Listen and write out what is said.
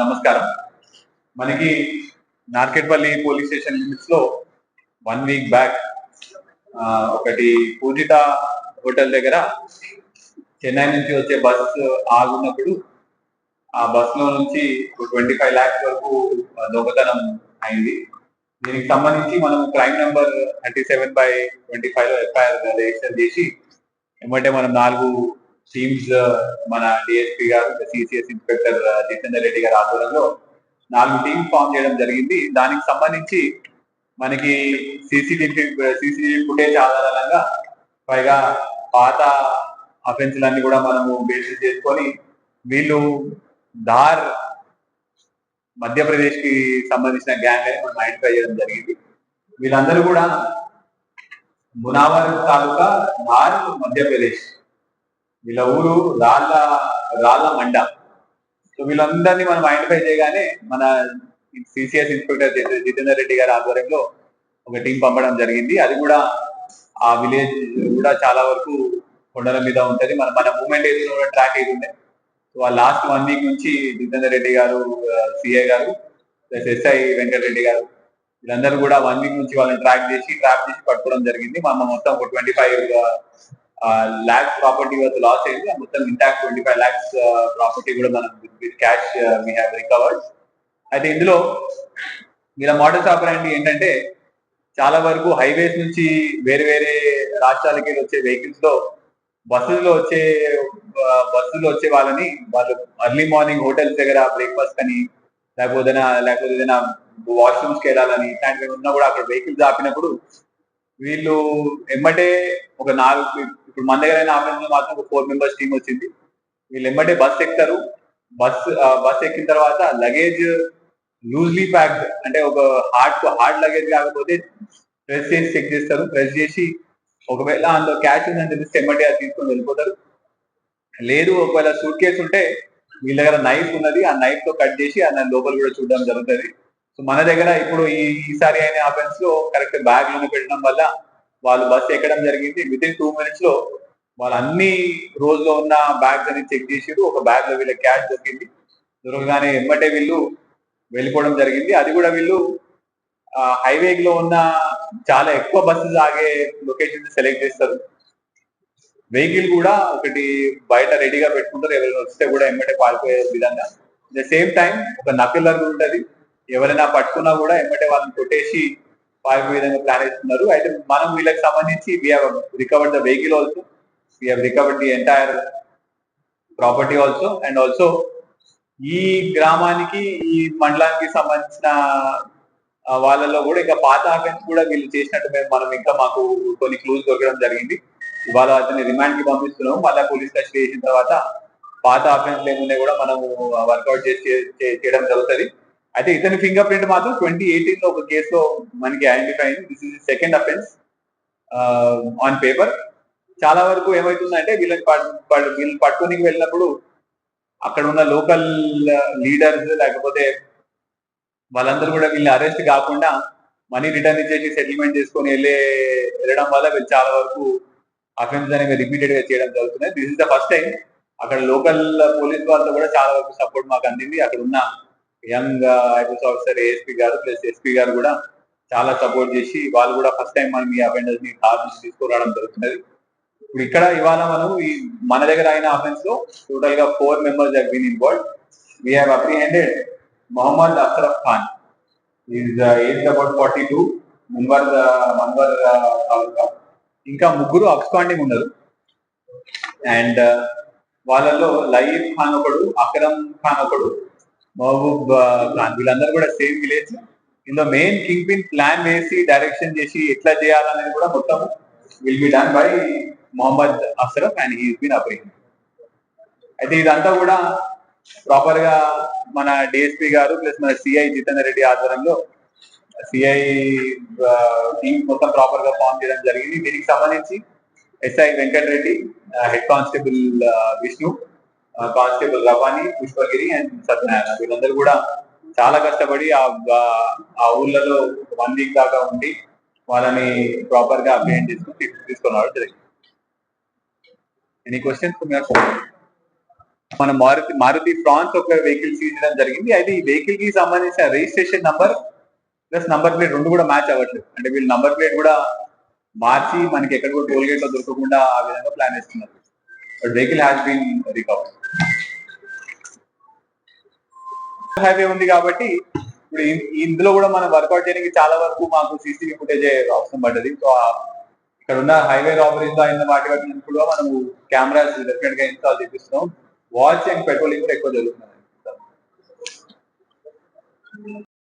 నమస్కారం. మనకి Narketpally police station లిమిట్స్లో వన్ వీక్ బ్యాక్ ఒకటి పూజిత హోటల్ దగ్గర చెన్నై నుంచి వచ్చే బస్ ఆగున్నప్పుడు ఆ బస్లో నుంచి ట్వంటీ ఫైవ్ ల్యాక్స్ వరకు దొంగతనం అయింది. దీనికి సంబంధించి మనం crime number thirty seven by twenty ఫైవ్లో ఎఫ్ఐఆర్ రిజిస్టర్ చేసి ఏమంటే మనం నాలుగు టీమ్స్ మన డిఎస్పీ గారు సిసిఎస్ ఇన్స్పెక్టర్ జితేందర్ రెడ్డి గారి ఆధ్వర్యంలో నాలుగు టీమ్స్ ఫామ్ చేయడం జరిగింది. దానికి సంబంధించి మనకి సీసీటీవీ సీసీటీవీ ఫుటేజ్ ఆధారంగా పైగా పాత అఫెన్స్లన్నీ కూడా మనము బేస్ చేసుకొని వీళ్ళు ధార్ మధ్యప్రదేశ్కి సంబంధించిన గ్యాంగ్ అని మనం ఐడెంటిఫై చేయడం జరిగింది. వీళ్ళందరూ కూడా మునావర్ తాలూకా ధార్ మధ్యప్రదేశ్. వీళ్ళ ఊరు రాళ్ళ రాళ్ళ మండ. సో వీళ్ళందరినీ మనం ఐడెంటిఫై చేయగానే మన సిసిఎస్ ఇన్స్పెక్టర్ జితేందర్ రెడ్డి గారి ఆధ్వర్యంలో ఒక టీం పంపడం జరిగింది. అది కూడా ఆ విలేజ్ కూడా చాలా వరకు కొండల మీద ఉంటది. మన మన మూమెంట్ ఏది కూడా ట్రాక్ అయి ఉండే. సో ఆ లాస్ట్ వన్ వీక్ నుంచి జితేందర్ రెడ్డి గారు సిఐ గారు ప్లస్ ఎస్ఐ వెంకటరెడ్డి గారు వీళ్ళందరూ కూడా వన్ వీక్ నుంచి వాళ్ళని ట్రాక్ చేసి ట్రాక్ చేసి పట్టుకోవడం జరిగింది. మనం మొత్తం ఒక ట్వంటీ ఫైవ్ ల్యాక్స్ ప్రాపర్టీ వద్ద లాస్ అయింది. మొత్తం intact twenty five lakhs property కూడా మనం with cash we have recovered అయితే ఇందులో వీళ్ళ మోడల్స్ ఆపరేంటి ఏంటంటే చాలా వరకు హైవేస్ నుంచి వేరే వేరే రాష్ట్రాలకి వచ్చే వెహికల్స్లో బస్సులో వచ్చే బస్సుల్లో బస్సులో వచ్చే వాళ్ళని వాళ్ళు అర్లీ మార్నింగ్ హోటల్స్ దగ్గర బ్రేక్ఫాస్ట్ అని లేకపోతే లేకపోతే ఏదైనా వాష్రూమ్స్కి వెళ్ళాలని ఇట్లాంటివి ఉన్నా కూడా అక్కడ వెహికల్స్ ఆపినప్పుడు వీళ్ళు ఎమ్మటే ఒక నాలుగు ఇప్పుడు మన దగ్గర ఆంబులెన్స్లో మాత్రం ఒక ఫోర్ మెంబర్స్ టీమ్ వచ్చింది. వీళ్ళు ఎమ్మటే బస్ ఎక్కుతారు. బస్ బస్ ఎక్కిన తర్వాత లగేజ్ లూజ్లీ ప్యాక్డ్ అంటే ఒక హార్డ్ హార్డ్ లగేజ్ కాకపోతే ప్రెస్ చేసి చెక్ చేస్తారు. ప్రెస్ చేసి ఒకవేళ అందులో క్యాష్ ఉందని తెలిస్తే ఎమ్మటే అది తీసుకొని వెళ్ళిపోతారు. లేదు ఒకవేళ సూట్ కేసు ఉంటే వీళ్ళ దగ్గర నైఫ్ ఉన్నది. ఆ నైఫ్తో కట్ చేసి ఆ లోపల కూడా చూడడం జరుగుతుంది. సో మన దగ్గర ఇప్పుడు ఈ ఈసారి అయిన ఆఫెన్స్లో కరెక్ట్ బ్యాగ్లోనే పెట్టడం వల్ల వాళ్ళు బస్ ఎక్కడం జరిగింది. విత్ ఇన్ టూ మినిట్స్లో వాళ్ళు అన్ని రోజులో ఉన్న బ్యాగ్స్ అని చెక్ చేసారు ఒక బ్యాగ్లో వీళ్ళ క్యాష్ దొరికింది. దొరకగానే ఎమ్మటే వీళ్ళు వెళ్ళిపోవడం జరిగింది. అది కూడా వీళ్ళు హైవే లో ఉన్న చాలా ఎక్కువ బస్సెస్ ఆగే లొకేషన్ సెలెక్ట్ చేస్తారు. వెహికల్ కూడా ఒకటి బయట రెడీగా పెట్టుకుంటారు. ఎవరైనా వస్తే కూడా ఎమ్మటే పారిపోయే విధంగా. ద సేమ్ టైం ఒక నకిల్లర్ ఉంటది. ఎవరైనా పట్టుకున్నా కూడా ఎమ్మటే వాళ్ళని కొట్టేసి పారిపోయే విధంగా ప్లాన్ చేస్తున్నారు. అయితే మనం వీళ్ళకి సంబంధించి we have recovered the vehicle also we have recovered the entire property also and also ఈ గ్రామానికి ఈ మండలానికి సంబంధించిన వాళ్ళలో కూడా ఇంకా పాత ఆఫెన్స్ కూడా వీళ్ళు చేసినట్టు మేము మనం ఇంకా మాకు కొన్ని క్లూజ్ దొరకడం జరిగింది. ఇవాళ అతన్ని రిమాండ్కి పంపిస్తున్నాము. మళ్ళీ పోలీస్ కస్టడీ చేసిన తర్వాత పాత ఆఫెన్స్ ఏమున్నాయి కూడా మనము వర్కౌట్ చేసి చేయడం జరుగుతుంది. అయితే ఇతని ఫింగర్ ప్రింట్ మాత్రం ట్వంటీ ఎయిటీన్లో ఒక కేసులో మనకి ఐడెంటిఫై అయింది. This is second offence on paper చాలా వరకు ఏమవుతుందంటే వీళ్ళని వీళ్ళు పట్- వెళ్ళినప్పుడు అక్కడ ఉన్న లోకల్ లీడర్స్ లేకపోతే వాళ్ళందరూ కూడా వీళ్ళని అరెస్ట్ కాకుండా మనీ రిటర్న్ ఇచ్చేసి సెటిల్మెంట్ చేసుకొని వెళ్ళే వెళ్ళడం వల్ల వీళ్ళు చాలా వరకు అఫెన్స్ అనేవి రిపీటెడ్గా చేయడం జరుగుతుంది. This is the first time అక్కడ లోకల్ పోలీస్ వాళ్ళతో కూడా చాలా వరకు సపోర్ట్ మాకు అందింది. అక్కడ ఉన్న యంగ్ ఐపీఎస్ ఆఫీసర్ ఏఎస్పీ గారు ప్లస్ ఎస్పీ గారు కూడా చాలా సపోర్ట్ చేసి వాళ్ళు కూడా ఫస్ట్ టైం మనం ఈ అఫెండర్స్ని కార్ నుంచి తీసుకురావడం జరుగుతున్నది. ఇప్పుడు ఇక్కడ ఇవాళ మనం ఈ మన దగ్గర అయిన అఫెన్స్లో టోటల్గా four members have been involve we have apprehended Mohammed Ashraf Khan is age about forty two Munwar Manwar taluka ఇంకా ముగ్గురు అబ్స్కాండింగ్ ఉన్నారు. అండ్ uh, వాళ్ళలో లయీఫ్ ఖాన్ ఒకడు అక్రమ్ ఖాన్ ఒకడు మహబూబ్ ఖాన్ వీళ్ళందరూ కూడా సేమ్ విలేజ్. ఇందులో మెయిన్ కింగ్ పిన్ ప్లాన్ వేసి డైరెక్షన్ చేసి ఎట్లా చేయాలనేది కూడా మొత్తం will be done by Mohammed Asaraf and his been apprehend అయితే ఇదంతా కూడా ప్రాపర్గా మన డిఎస్పీ గారు ప్లస్ మన సిఐ జితేందర్ రెడ్డి ఆధ్వర్యంలో సిఐ టీం మొత్తం ప్రాపర్గా ఫామ్ చేయడం జరిగింది. దీనికి సంబంధించి SI Venkat Reddy head constable Vishnu constable Ravani Pushpagiri and Satyanarayana. వీళ్ళందరూ కూడా చాలా కష్టపడి ఆ ఊళ్ళలో ఊర్లలో వన్ వీక్ దాకా ఉండి వాళ్ళని ప్రాపర్గా అప్డేట్ చేసుకుని తీసుకున్నారు. జరిగింది ఎనీ క్వశ్చన్స్ మన మారుతి మారుతి ఫ్రాన్స్ ఒక వెహికల్ చేయడం జరిగింది. అయితే ఈ వెహికల్కి సంబంధించిన registration number plus number plate రెండు కూడా మ్యాచ్ అవ్వట్లేదు. అంటే వీళ్ళు నంబర్ ప్లేట్ కూడా మార్చి మనకి ఎక్కడ కూడా టోల్ గేట్లో దొరకకుండా ఆ విధంగా ప్లాన్ చేస్తున్నారు but vehicle has been recovered. Highway ఉంది కాబట్టి ఇప్పుడు ఇందులో కూడా మనం వర్కౌట్ చేయడానికి చాలా వరకు మాకు సీసీటీవీ ఫుటేజ్ అవసరం పడ్డది. సో ఇక్కడ ఉన్న హైవే రాబరీస్ అయిన వాటి వాటి నుంచి కూడా మనం కెమెరాస్ డెఫినెట్గా ఇన్స్టాల్ చేపిస్తున్నాం. వాచ్ అండ్ పెట్రోలింగ్ కూడా ఎక్కువ జరుగుతుంది.